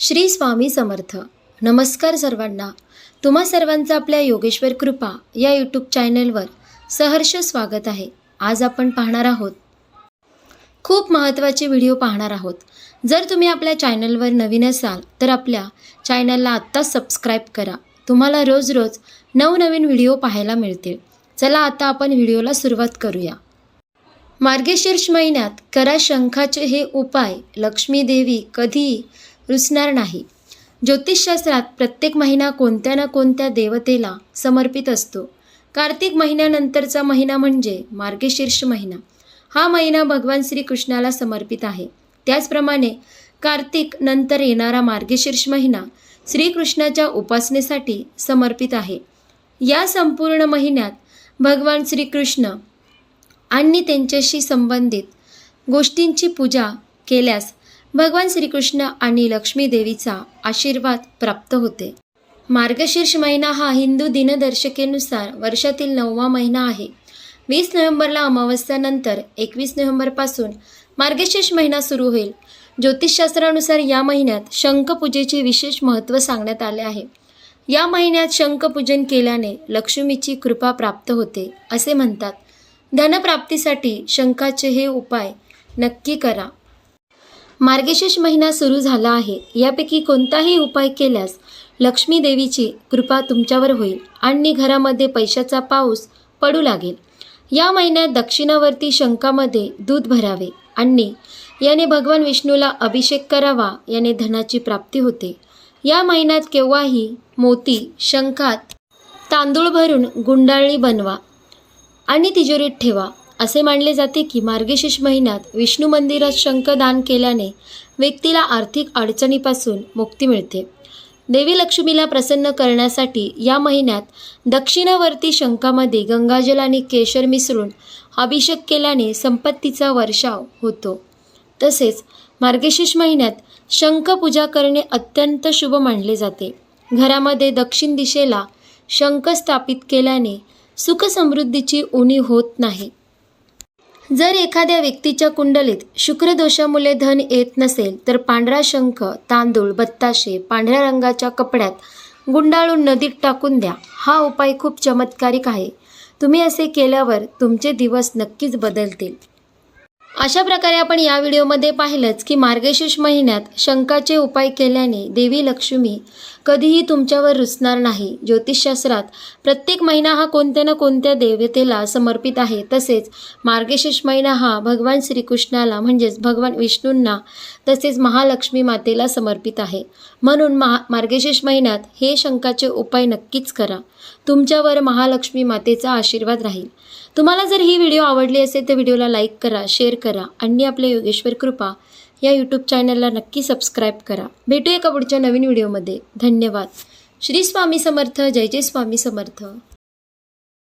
श्री स्वामी समर्थ. नमस्कार सर्वांना. तुम्हा सर्वांचं आपल्या योगेश्वर कृपा या यूट्यूब चॅनलवर सहर्ष स्वागत आहे. आज आपण पाहणार आहोत. खूप महत्त्वाचे व्हिडिओ पाहणार आहोत. जर तुम्ही आपल्या चॅनलवर नवीन असाल तर आपल्या चॅनलला आत्ताच सबस्क्राईब करा. तुम्हाला रोज रोज नवनवीन व्हिडिओ पाहायला मिळतील. चला आता आपण व्हिडिओला सुरुवात करूया. मार्गशीर्ष महिन्यात करा शंखाचे हे उपाय लक्ष्मी देवी कधीही रुसणार नाही. ज्योतिषशास्त्रात प्रत्येक महिना कोणत्या ना कोणत्या देवतेला समर्पित असतो. कार्तिक महिन्यानंतरचा महिना म्हणजे मार्गशीर्ष महिना. हा महिना भगवान श्रीकृष्णाला समर्पित आहे. त्याचप्रमाणे कार्तिक नंतर येणारा मार्गशीर्ष महिना श्रीकृष्णाच्या उपासनेसाठी समर्पित आहे. या संपूर्ण महिन्यात भगवान श्रीकृष्ण आणि त्यांच्याशी संबंधित गोष्टींची पूजा केल्यास भगवान श्रीकृष्ण आणि लक्ष्मी देवीचा आशीर्वाद प्राप्त होते. मार्गशीर्ष महिना हा हिंदू दिनदर्शिकेनुसार वर्षातील नववा महिना आहे. वीस नोव्हेंबरला अमावस्यानंतर एकवीस नोव्हेंबरपासून मार्गशीर्ष महिना सुरू होईल. ज्योतिषशास्त्रानुसार या महिन्यात शंखपूजेचे विशेष महत्त्व सांगण्यात आले आहे. या महिन्यात शंखपूजन केल्याने लक्ष्मीची कृपा प्राप्त होते असे म्हणतात. धनप्राप्तीसाठी शंखाचे हे उपाय नक्की करा. मार्गशीर्ष महिना सुरू झाला आहे. यापैकी कोणताही उपाय केल्यास लक्ष्मी देवीची कृपा तुमच्यावर होईल आणि घरामध्ये पैशाचा पाऊस पडू लागेल. या महिन्यात दक्षिणावर्ती शंखामध्ये दूध भरावे आणि याने भगवान विष्णूला अभिषेक करावा याने धनाची प्राप्ती होते. या महिन्यात केव्हाही मोती शंखात तांदूळ भरून गुंडाळणी बनवा आणि तिजोरीत ठेवा. असे मानले जाते की मार्गशीर्ष महिन्यात विष्णू मंदिरात शंख दान केल्याने व्यक्तीला आर्थिक अडचणीपासून मुक्ती मिळते. देवी लक्ष्मीला प्रसन्न करण्यासाठी या महिन्यात दक्षिणावर्ती शंखामध्ये गंगाजल आणि केशर मिसळून अभिषेक केल्याने संपत्तीचा वर्षाव होतो. तसेच मार्गशीर्ष महिन्यात शंख पूजा करणे अत्यंत शुभ मानले जाते. घरामध्ये दक्षिण दिशेला शंख स्थापित केल्याने सुख समृद्धीची उणी होत नाही. जर एखाद्या व्यक्तीच्या कुंडलीत शुक्रदोषामुळे धन येत नसेल तर पांढरा शंख तांदूळ बत्ताशे पांढऱ्या रंगाच्या कपड्यात गुंडाळून नदीत टाकून द्या. हा उपाय खूप चमत्कारिक आहे. तुम्ही असे केल्यावर तुमचे दिवस नक्कीच बदलतील. अशा प्रकारे आपण या व्हिडिओमध्ये पाहिलंच की मार्गशीर्ष महिन्यात शंखाचे उपाय केल्याने देवी लक्ष्मी कधीही तुमच्यावर रुसणार नाही. ज्योतिषशास्त्रात प्रत्येक महिना हा कोणत्या ना कोणत्या देवतेला समर्पित आहे. तसेच मार्गशीर्ष महिना हा भगवान श्रीकृष्णाला म्हणजेच भगवान विष्णूंना तसेच महालक्ष्मी मातेला समर्पित आहे. म्हणून महा मार्गशीर्ष महिन्यात हे शंकाचे उपाय नक्कीच करा. तुमच्यावर महालक्ष्मी मातेचा आशीर्वाद राहील. तुम्हाला जर ही व्हिडिओ आवडली असेल तर व्हिडिओला लाईक करा शेअर करा आणि आपल्या योगेश्वर कृपा या यूट्यूब चॅनलला नक्की सबस्क्राईब करा. भेटूया का पुढच्या नवीन व्हिडिओमध्ये धन्यवाद. श्री स्वामी समर्थ. जय जय स्वामी समर्थ.